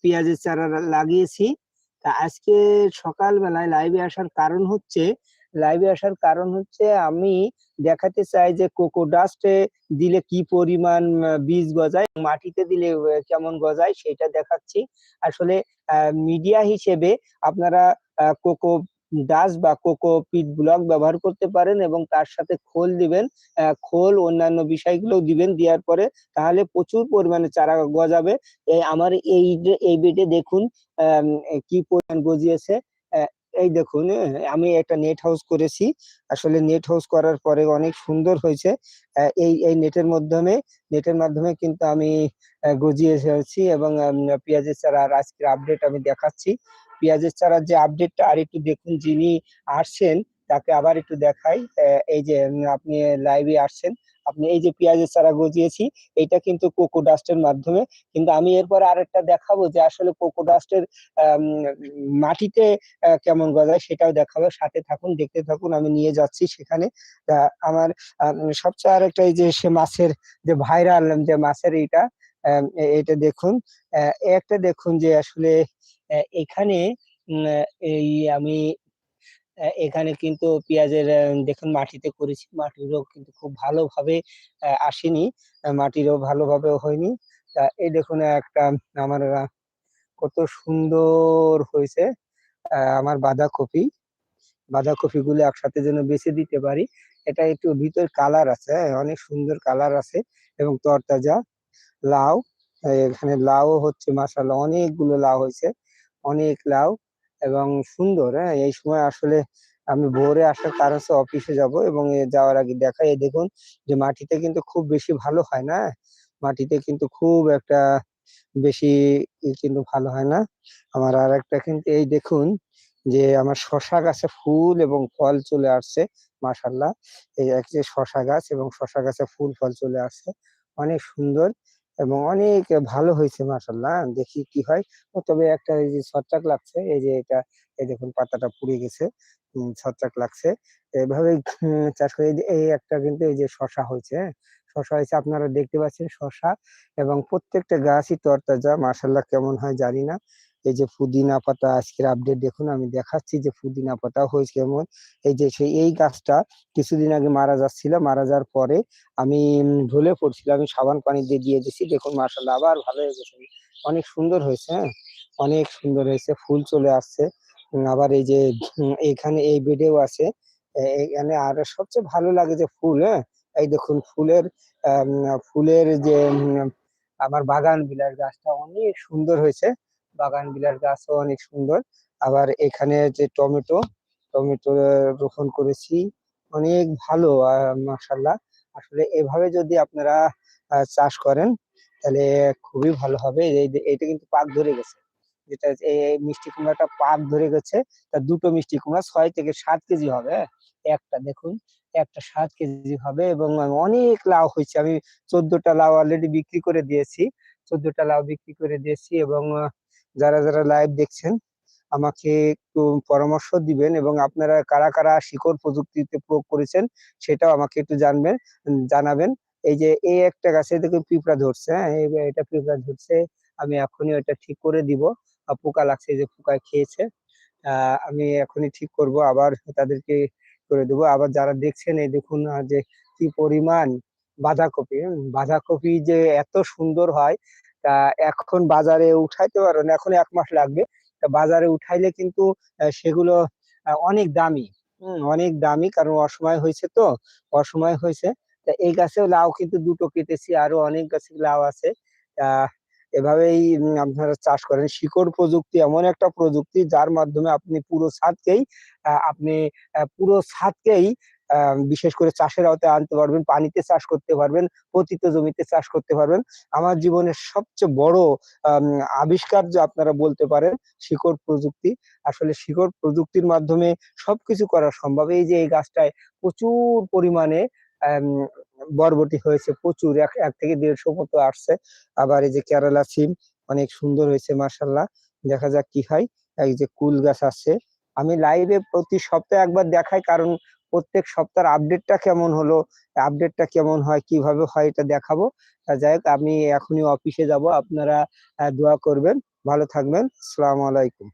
পেঁয়াজের চারা লাগিয়েছি। তা আজকে সকালবেলায় লাইভে আসার কারণ হচ্ছে লাইভে আসার কারণ হচ্ছে আমি দেখাতে চাই যে কোকো ডাস্টে দিলে কি পরিমাণ বীজ গজায়, মাটিতে দিলে কেমন গজায় সেটা দেখাচ্ছি। আসলে মিডিয়া হিসেবে আপনারা কোকো ডাস্ট বা কোকো পিট ব্লক ব্যবহার করতে পারেন এবং তার সাথে খোল দিবেন। খোল অন্যান্য বিষয়গুলো দিবেন, দেওয়ার পরে তাহলে প্রচুর পরিমাণে চারা গজাবে। আমার এই এই বেডে দেখুন কি পরিমাণ গজিয়েছে। এই দেখুন আমি একটা নেট হাউস করেছি। আসলে নেট হাউস করার পরে অনেক সুন্দর হয়েছে। এই এই নেটের মাধ্যমে নেটের মাধ্যমে কিন্তু আমি গজিয়ে এবং পেঁয়াজের চারার আজকের আপডেট আমি দেখাচ্ছি। পেঁয়াজের চারার যে আপডেটটা আর একটু দেখুন যিনি আসছেন তাকে আবার একটু দেখাই। এই যে আপনি লাইভে আসছেন আপনি এই যে পেঁয়াজের চারা গজিয়েছি এটা কিন্তু কোকো ডাস্টের মাধ্যমে। কিন্তু আমি এরপরে আরেকটা দেখাবো যে আসলে কোকো ডাস্টের মাটিতে কেমন গজায় সেটাও দেখাবো। সাথে থাকুন দেখতে থাকুন আমি নিয়ে যাচ্ছি সেখানে। আমার আম, সবচেয়ে আরেকটা এই যে সে মাছের যে ভাইরাল যে মাছের আম, এটা দেখুন। একটা দেখুন যে আসলে এখানে এই আমি এখানে কিন্তু পেঁয়াজের দেখুন মাটিতে করেছি। মাটিরও কিন্তু খুব ভালোভাবে আসেনি। মাটিরও ভালোভাবে হয়নি। তা এই দেখুন একটা আমার কত সুন্দর হয়েছে আমার বাঁধাকপি। বাঁধাকপি গুলো একসাথে যেন বেছে দিতে পারি। এটা একটু ভিতর কালার আছে হ্যাঁ, অনেক সুন্দর কালার আছে এবং তরতাজা। লাউ এখানে লাউ হচ্ছে মাশাআল্লাহ অনেকগুলো লাউ হয়েছে। অনেক লাউ এবং সুন্দর হ্যাঁ? এই সময় আসলে আমি ভোরে আসার কারণ হচ্ছে অফিসে যাব এবং যাওয়ার আগে দেখাই দেখুন যে মাটিতে কিন্তু খুব বেশি ভালো হয় না মাটিতে কিন্তু খুব একটা বেশি কিন্তু ভালো হয় না। আমার আর একটা কিন্তু, এই দেখুন যে আমার শশা গাছে ফুল এবং ফল চলে আসছে, মাশাআল্লাহ। এই এক যে শশা গাছ এবং শশা গাছে ফুল, ফল চলে আসছে। অনেক সুন্দর। এবং অনেক ভালো হয়েছে মাসাল্লাহ দেখি কি হয়। তবে একটা এই যে ছত্রাক লাগছে, এই যে এটা, এই দেখুন পাতাটা পুড়ে গেছে। ছত্রাক লাগছে। এভাবে চাষ করে এই একটা কিন্তু এই যে শশা হয়েছে হ্যাঁ? শশা হয়েছে, আপনারা দেখতে পাচ্ছেন শশা এবং প্রত্যেকটা গাছই তরতাজা মাসাল্লাহ কেমন হয় জানি না। এই যে পুদিনা পাতা আজকের আপডেট দেখুন, আমি দেখাচ্ছি যে পুদিনা পাতা হয়েছে কেমন। এই যে সেই, এই গাছটা কিছুদিন আগে মারা যাচ্ছিল, মারা যাওয়ার পরে আমি ঢলে পড়ছিল, আমি সাবান পানি দিয়ে দিয়ে দিছি দেখুন, মাশাআল্লাহ, আবার ভালো হয়ে গেছে অনেক সুন্দর হয়েছে হ্যাঁ? অনেক সুন্দর হয়েছে, ফুল চলে আসছে। আবার এই যে এখানে এই বেডেও আছে। এখানে আর সবচেয়ে ভালো লাগে যে ফুল হ্যাঁ? এই দেখুন, ফুলের ফুলের যে আমার বাগান বিলাস গাছটা অনেক সুন্দর হয়েছে। বাগান বিলাস গাছও অনেক সুন্দর। আবার এখানে যে টমেটো টমেটো রোপণ করেছি, অনেক ভালো মাশাল্লাহ আসলে এভাবে যদি আপনারা চাষ করেন, তাহলে খুবই ভালো হবে। এইটা কিন্তু পাক ধরে গেছে। যেটা এই মিষ্টি কুমড়াটা পাক ধরে গেছে তা দুটো মিষ্টি কুমড়া ছয় থেকে সাত কেজি হবে হ্যাঁ? একটা দেখুন, একটা সাত কেজি হবে এবং অনেক লাউ হয়েছে। আমি চোদ্দটা লাউ অলরেডি বিক্রি করে দিয়েছি, চোদ্দটা লাউ বিক্রি করে দিয়েছি এবং যারা যারা লাইভ দেখছেন, আমাকে একটু পরামর্শ দিবেন এবং আপনারা কারা কারা শিকড় প্রযুক্তিতে প্রয়োগ করেছেন সেটাও আমাকে একটু জানবেন, জানাবেন। এই যে এই একটা গাছে দেখুন পিঁপড়া ধরছে হ্যাঁ এটা পিঁপড়া ধরছে, আমি এখনই ওটা ঠিক করে দিব। পোকা লাগছে যে পোকায় খেয়েছে আমি এখনই ঠিক করব, আবার তাদেরকে করে দেবো। আবার যারা দেখছেন, এই দেখুন যে কি পরিমাণ বাঁধাকপি বাঁধাকপি যে এত সুন্দর হয় তা এখন বাজারে উঠাইতে পারো না, এখন এক মাস লাগবে। তা বাজারে উঠাইলে কিন্তু সেগুলো অনেক দামি। অনেক দামি কারণ অসময় হয়েছে তো, অসময় হয়েছে। তা এই গাছেও লাউ কিন্তু দুটো কেটেছি, আরও অনেক গাছে লাউ আছে। এভাবেই আপনারা চাষ করেন। শিকড় প্রযুক্তি এমন একটা প্রযুক্তি যার মাধ্যমে আপনি পুরো ছাদকেই আপনি পুরো ছাদকেই বিশেষ করে চাষের আওতায় আনতে পারবেন, পানিতে চাষ করতে পারবেন, পতিত জমিতে চাষ করতে পারবেন। আমার জীবনের সবচেয়ে বড় আবিষ্কার যে আপনারা বলতে পারেন, শিকড় প্রযুক্তি। আসলে শিকড় প্রযুক্তির মাধ্যমে সবকিছু করা সম্ভব। এই যে এই গাছটায় প্রচুর পরিমাণে বরবটি হয়েছে, প্রচুর, এক এক থেকে দেড়শো মতো আসছে। আবার এই যে কেরালা সিম, অনেক সুন্দর হয়েছে মার্শাল্লাহ দেখা যাক কি হয়। এই যে কুল গাছ আছে। আমি লাইভে প্রতি সপ্তাহে একবার দেখাই, কারণ প্রত্যেক সপ্তাহের আপডেটটা কেমন হলো? আপডেটটা কেমন হয়? কীভাবে হয়? এটা দেখাবো। যাই হোক, আমি এখনই অফিসে যাব। আপনারা দোয়া করবেন। ভালো থাকবেন। সালাম আলাইকুম।